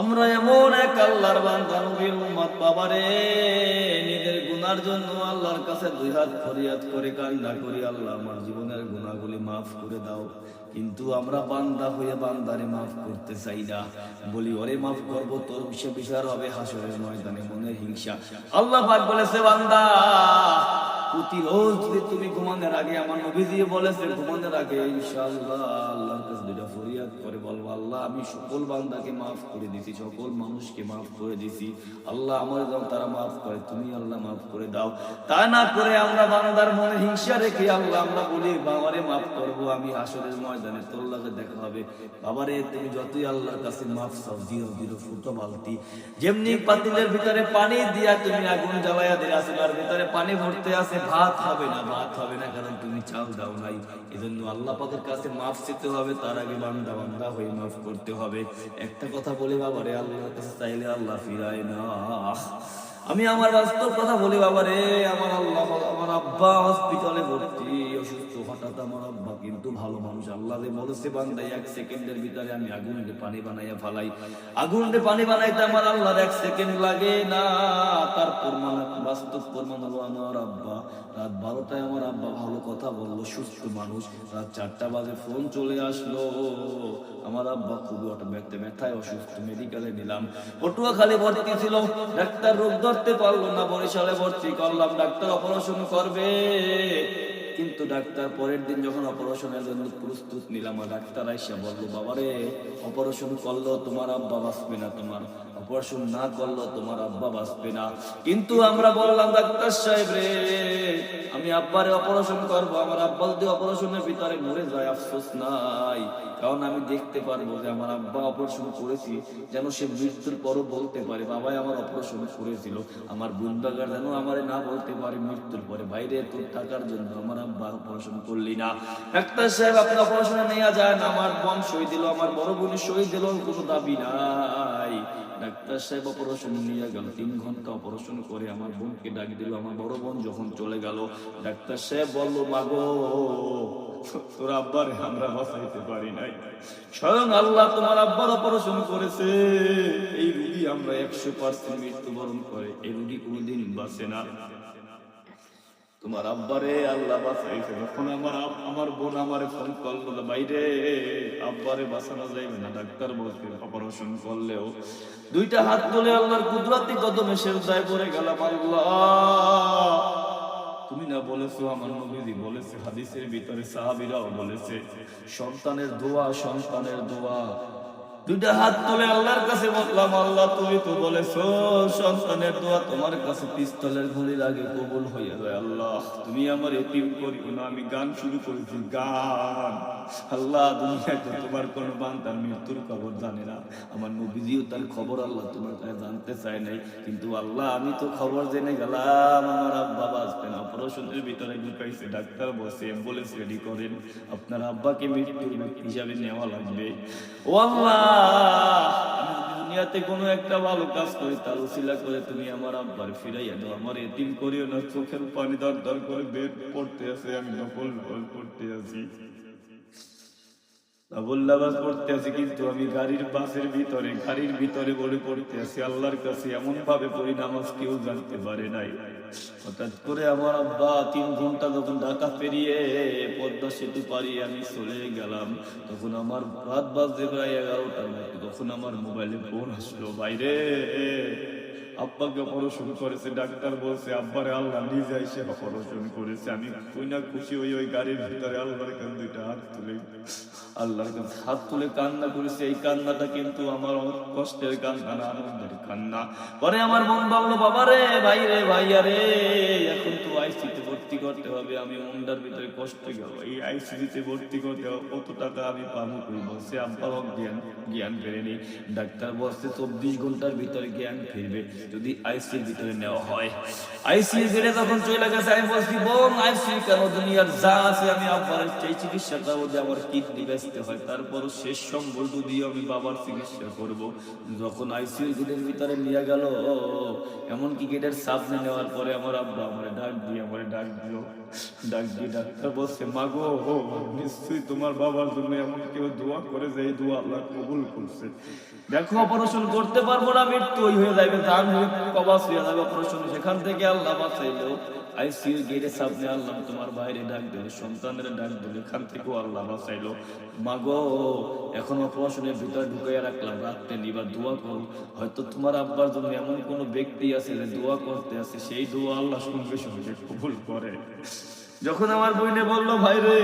আমরা এমন এক আল্লাহর বান্দা, নবীর উম্মত বাবারে। নিজের গুনার জন্য আল্লাহর কাছে দুই হাত ফরিয়াদ করে, কান্না করি, আল্লাহ আমার জীবনের গুনাহগুলি মাফ করে দাও। কিন্তু আমরা বান্দা হয়ে বান্দারে মাফ করতে চাই না। বলি, ওরে মাফ করব, তোর বিষয় বিচার হবে, হাসরের ময়দানে মনের হিংসা। আল্লাহ পাক বলেছে, বান্দা প্রতিরোজ যদি তুমি ঘুমানোর আগে আমার নবী দিয়ে বলেছে, ঘুমানোর আগে ইনশাআল্লাহ কাছে দুইটা ফরিয়াদ করে আল্লাহ আমি সকল বান্দাকে মাফ করে দিছি সকল মানুষকে মাফ করে দিছি আল্লাহ আমার যেন তারা মাফ করে, তুমি আল্লাহ মাফ করে দাও। তা না করে আমরা বান্দার মনে হিংসা রেখে আল্লাহ, আমরা বলি, বাবারে মাফ করব, আমি আসরের ময়দানে তোর লাগে দেখা হবে। বাবারে, তুমি যতই আল্লাহর কাছে মাফ সব জিরো জিরো ফুটো বালতি। যেমনি পাতিলের ভিতরে পানি দিয়া তুমি আগুন জ্বালাইয়া দিয়ে আসলার ভিতরে পানি ভরতে আছে ভাত হবে না, ভাত হবে না, কারণ তুমি চাল দাও নাই। এজন্য আল্লাহ পাকের কাছে মাফ চেতে হবে, তার আগে বান্দা বান্দা হয়ে মাফ করতে হবে। একটা কথা বলে বাবারে, আল্লাহর কাছে চাইলে আল্লাহ ফিরায় না। আমি আমার বাস্তব কথা বলি, বাবা রে, আমার আল্লাহ, আমার আব্বা হসপিটালে ভর্তি, অসুস্থ, হঠাৎ আমার আব্বা কিন্তু ভালো মানুষ। আল্লাহ যে বলেছে, বান্দাই, এক সেকেন্ডের ভিতরে আমি আগুন পানি বানাইয়া ফালাই। আগুন পানি বানাইতে আমার আল্লাহর এক সেকেন্ড লাগে না। তার প্রমাণ, বাস্তব প্রমাণ হলো আমার আব্বা। রাত বারোটায় আমার আব্বা ভালো কথা বলল, সুস্থ মানুষ। রাত চারটা বাজে ফোন চলে আসলো। আমার আব্বা খুবই অটো ব্যথায় অসুস্থ মেডিকেলে নিলাম। পটুয়াখালী ভর্তি ছিল, ডাক্তার রোগ ধরতে পারল না, বরিশালে ভর্তি করলাম, ডাক্তার অপারেশন করবে। কিন্তু ডাক্তার পরের দিন যখন অপারেশনের জন্য প্রস্তুত নিলাম, ডাক্তার আইসা বলল, বাবারে অপারেশন করল, তোমার আব্বা বাঁচবে না, তোমার অপারেশন না করল তোমার আব্বা বাঁচবে না। কিন্তু আমরা বললাম, ডাক্তার সাহেব রে, আমি আব্বারে অপারেশন করব। আমার আব্বা যদি অপারেশনের ভিতরে মরে যায়, আফসোস নাই। কারণ আমি দেখতে পারব যে আমার আব্বা অপারেশন করেছি, যেন সে মৃত্যুর পরও বলতে পারে, বাবাই আমার অপারেশন করেছিল। আমার বুন্দাগার যেন আমারে না বলতে পারে মৃত্যুর পরে। বাইরে তোর টাকার জন্য আমার আব্বা অপারেশন করলি না। ডাক্তার সাহেব, আপনি অপারেশনে নেওয়া যায় না আমার বোন সই দিল, আমার বড় বোন সই দিল, কোনো দাবি নাই। ডাক্তার সাহেব অপারেশন নিয়ে গেল। তিন ঘণ্টা অপারেশন করে আমার বোনকে ডাক দিল, আমার বড় বোন যখন চলে গেল, ডাক্তার সাহেব বলল, মাগো, তোর আব্বার আমরা বাঁচাইতে পারি নাই। স্বয়ং আল্লাহ তোমার আব্বার অপারেশন করেছে। এই রুগী আমরা একশো পার্সেন্ট মৃত্যুবরণ করে, এই রুগী কোনোদিন বাঁচে না। তোমার আব্বারে আল্লাহ বাঁচাইছে। যখন আমার আমার বোন আমার ফোন করল না, বাইরে আব্বারে বাঁচানো যাইবে না ডাক্তার বলছে অপারেশন করলেও। দুইটা হাত তুলে আল্লাহর কুদরতি কদমে শেরদায় পড়ে গেলাম আল্লাহ। তুমি না বলেছ আমার নবীজি বলেছে হাদিসের ভিতরে সাহাবীরাও বলেছে সন্তানের দোয়া সন্তানের দোয়া। দুইটা হাত তুলে আল্লাহর কাছে বললাম, আল্লাহ, তুমি তো বলেছ, সন্তানের দোয়া তোমার কাছে পিস্তলের ঘড়ির আগে কবুল হয়ে যায়। আল্লাহ, তুমি আমার এতিম করিও না, আমি গান শুরু করেছি, গান। আল্লাহ দুনিয়াতে তোমার কোন বান্তার মৃত্যুর খবর জানে না। আমার নবীজিও তার খবর আল্লাহ তোমার কাছে জানতে চায় নাই। কিন্তু আল্লাহ, আমি তো খবর জেনে গেলাম, আমার আব্বা বাঁচবে না অপারেশনের ভিতরে ঢুকাইছে, ডাক্তার বসে অ্যাম্বুলেন্স রেডি করেন, আপনার আব্বাকে মৃত্যুর হিসাবে নেওয়া লাগবে। ও আল্লাহ দুনিয়াতে কোনো একটা ভালো কাজ করি, তার উসিলা করে তুমি আমার আব্বার ফিরাইয়া দাও। আমার এতিম করিও না, চোখের পানি দর দর করে বের পড়তে আছে, আমি নকল নকল করতে আছি। আবুল্লাবাস পড়তে আছি কিন্তু আমি গাড়ির বাসের ভিতরে গাড়ির ভিতরে বলে পড়তে আছি আল্লাহর কাছে এমন ভাবে পড়ি নামাজ কেউ জানতে পারে নাই হঠাৎ করে আমার আব্বা তিন ঘণ্টা যখন ঢাকা পেরিয়ে পদ্মা সেতু পারিয়ে আমি চলে গেলাম তখন আমার রাত বাজতে প্রায় এগারোটার মতো তখন আমার মোবাইলে ফোন আসলো বাইরে আব্বাকে অপারেশন করেছে, ডাক্তার বলছে, আব্বারে আল্লাহ নিজে এসে অপারেশন করেছে। আমি কই না খুশি ওই ওই গাড়ির ভিতরে আল্লাহর কাছে দুইটা হাত তুলে। আল্লাহর কাছে হাত তুলে কান্না করেছে। এই কান্নাটা কিন্তু আমার কষ্টের কান্না না, আনন্দের কান্না। পরে আমার মন ভাবলো বাবা রে, ভাই রে, ভাইয়া রে, এখন তো আইসিতে ভর্তি করতে হবে। আমি মনটার ভিতরে কষ্ট গেল। এই আইসিতে ভর্তি করতে হবে কত টাকা আমি পাবো কই? বলছে, আব্বা হোক জ্ঞান জ্ঞান ফেরেনি। ডাক্তার বলছে, চব্বিশ ঘণ্টার ভিতরে জ্ঞান ফিরবে। যদি আইসির ভিতরে নেওয়া হয়। আইসি ফিরে তখন চলে গেছে, আমি বলছি, বোন আইসি কেন? দুনিয়ার যা আছে আমি আব্বার সেই চিকিৎসা করব যে আমার কিডনি বেচতে হয়। তারপর শেষ সম্বল দিয়ে আমি বাবার চিকিৎসা করব। যখন আইসিইউ গেটের ভিতরে নিয়ে গেল, এমনকি গেটের সামনে নেওয়ার পরে আমার আব্বা আমার ডাক দিয়ে, আমার ডাক দিল। ডাক দিয়ে ডাক্তার বলছে মাগো নিশ্চয়ই তোমার বাবার জন্য এমন কেউ দোয়া করে যে এই দোয়া আল্লাহ কবুল করছে। দেখো অপারেশন করতে পারব না, মৃত্যু ওই হয়ে যাবে দান হয়ে কবাস হয়ে যাবে অপারেশন সেখান থেকে আল্লাহ বাঁচাইলো। আইসিইউ গেটে সামনে আল্লাহ তোমার বাইরে ডাক দিলে, সন্তানের ডাক দিলে, এখান থেকেও আল্লাহ বাঁচাইলো। মাগো, এখন অপারেশনের ভিতরে ঢুকাইয়া রাখলাম, রাত্রে নিবা, দোয়া করো। হয়তো তোমার আব্বার জন্য এমন কোনো ব্যক্তি আছে যে দোয়া করতে আছে সেই দোয়া আল্লাহ শুনবে সঙ্গে কবুল করে। যখন আমার বইনে বলল, ভাই রে,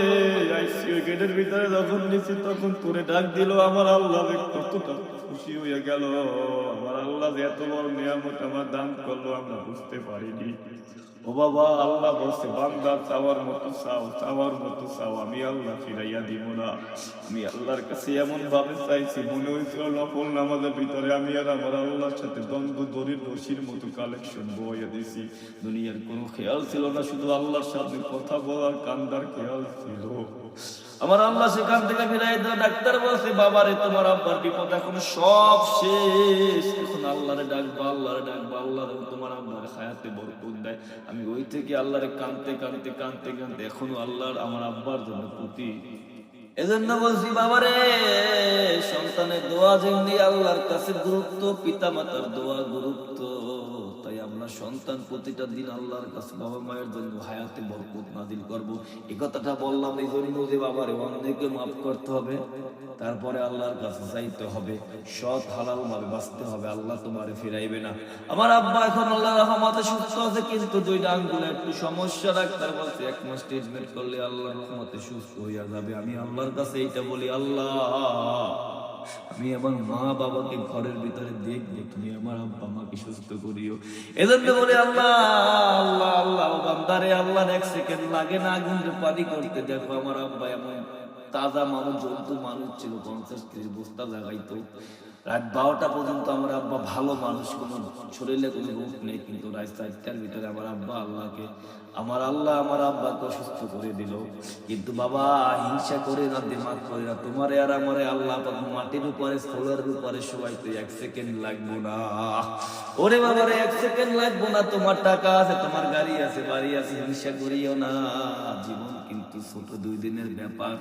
আইসিইউ গেটের ভিতরে যখন নিছি তখন তোরে ডাক দিল, আমার আল্লাহ কতটা খুশি হয়ে গেল। আমার আল্লাহ এত বড় নিয়ামত আমার দান করল, আমরা বুঝতে পারিনি। ও বাবা, আল্লাহ বলছে, বান্দা চাওয়ার মতো চাও, চাওয়ার মতো চাও, আমি আল্লাহ ফিরাইয়া দিব না। আমি আল্লাহর কাছে এমন ভাবে চাইছি, মনে হয়েছিল নফল নামাজের ভিতরে আমি আর আমার আল্লাহর সাথে দ্বন্দ্ব, দড়ির রশির মতো কালেকশন বইয়া দিছি দুনিয়ার কোনো খেয়াল ছিল না, শুধু আল্লাহর সাথে কথা বলার কান্দার খেয়াল ছিল। আমার আল্লাহ সেখান থেকে ফিরাই দেয়, ডাক্তার বলছে, বাবারে, তোমার আব্বার বিপদ এখন সব শেষ। এখন আল্লাহরে ডাকবা আল্লাহরে ডাকবা, আল্লাহ তোমার আব্বার হায়াতে বরকত দেয়। আমি ওই থেকে আল্লাহরে কানতে কানতে কানতে কানতে এখনও আল্লাহর আমার আব্বার জন্য প্রতি এজন্য বলছি, বাবারে, সন্তানের দোয়া যেমনি আল্লাহর কাছে গুরুত্ব পিতা মাতার দোয়া গুরুত্ব। আমরা সন্তান প্রতিটা দিন আল্লাহর কাছে বাবা মায়ের জন্য হায়াতে বরকত নাজিল করব। এই কথাটা বললাম এই জন্য যে বাবারে অন্যকে মাফ করতে হবে, তারপরে আল্লাহর কাছে চাইতে হবে। সৎ হালাল ভাবে বাঁচতে হবে, আল্লাহ তোমারে ফিরাইবে না। আমার আব্বা এখন আল্লাহ রহমতে সুস্থ আছে, কিন্তু দুইটা আঙ্গুলে একটু সমস্যা, ডাক্তার বলছে, এক মাস ট্রিটমেন্ট করলে আল্লাহর রহমতে সুস্থ হইয়া যাবে। আমি আল্লাহর কাছে এইটা বলি, আল্লাহ! আমি আমার মা বাবাকে ঘরের ভিতরে দেখব, তুমি আমার আব্বা মাকে সুস্থ করিও। এজন্য বলে, আল্লাহ আল্লাহ আল্লাহ বান্দারে আল্লাহ এক সেকেন্ড লাগে না আগুন পানি করতে। দেখো, আমার আব্বা এমন তাজা মানুষ, জন্তু মানুষ ছিল, পঞ্চাশ ত্রিশ বস্তা লাগাইতো। রাত বারোটা পর্যন্ত আমার আব্বা ভালো মানুষ, কোনো শরীরে কোনো রোগ নেই, কিন্তু রাত চারটার ভিতরে আমার আব্বা আল্লাহকে, আমার আল্লাহ আমার আব্বাকে সুস্থ করে দিল। কিন্তু বাবা, হিংসা করে না, দিমাগ করে না, তোমারে আর আমারে আল্লাহ মাটির উপরে সোলারের উপরে সবাই তো এক সেকেন্ড লাগবো না। ওরে বাবারে এক সেকেন্ড লাগবো না, তোমার টাকা আছে, তোমার গাড়ি আছে, বাড়ি আছে, হিংসা করিও না। জীবন কিন্তু ছোট দুই দিনের ব্যাপার।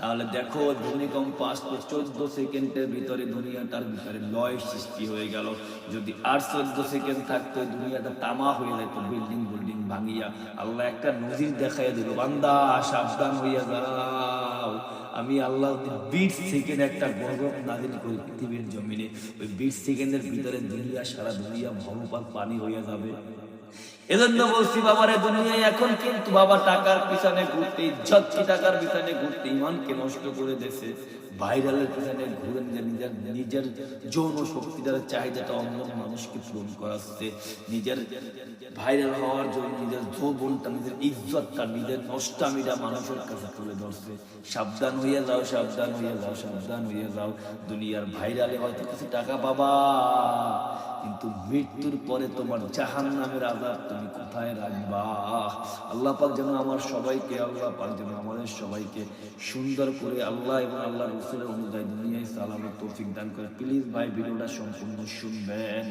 তাহলে দেখো, ভূমিকম্প আসতো চোদ্দ সেকেন্ডের ভিতরে দুনিয়াটার ভিতরে লয় সৃষ্টি হয়ে গেল। যদি আর চোদ্দ সেকেন্ড থাকতো, দুনিয়াটা তামা হয়ে যেত, বিল্ডিং বিল্ডিং ভাঙিয়া। আল্লাহ একটা নজির দেখাইয়া দিল, বান্দা, সাবধান হইয়া যাও। আমি আল্লাহ বিশ সেকেন্ড একটা গর্ব নাজিল করি পৃথিবীর জমিনে, ওই বিশ সেকেন্ডের ভিতরে দুনিয়া, সারা দুনিয়া ভরপাল পানি হইয়া যাবে। এজন্য বলছি, বাবারে, দুনিয়ায় এখন কিন্তু বাবা টাকার পিছনে ঘুরতে ইজ্জত কি টাকার পিছনে ঘুরতে ইমানকে নষ্ট করে দেছে ভাইরালের পিছনে ঘুরে নিজের নিজের নিজের যৌন শক্তিটার চাহিদাটা অন্য মানুষকে পূরণ করাচ্ছে। নিজের ভাইরাল হওয়ার জন্য নিজের যৌবনটা, নিজের ইজ্জতটা, নিজের নষ্টামিটা মানুষের কাছে তুলে ধরছে। সাবধান হইয়া যাও, সাবধান হইয়া যাও, সাবধান হইয়া যাও। দুনিয়ার ভাইরালে হয়তো কিছু টাকা পাবা। কিন্তু মৃত্যুর পরে তোমার জাহান নামের আজাব তুমি কোথায় রাখবা? আল্লাহ পাক যেন আমার সবাইকে, আল্লাহ পাক যেন আমাদের সবাইকে সুন্দর করে আল্লাহ এবং আল্লাহ রসুলের অনুযায়ী দুনিয়ায় সালামের তৌফিক দান করে। প্লিজ ভাই, ভিডিওটা সম্পূর্ণ শুনবেন।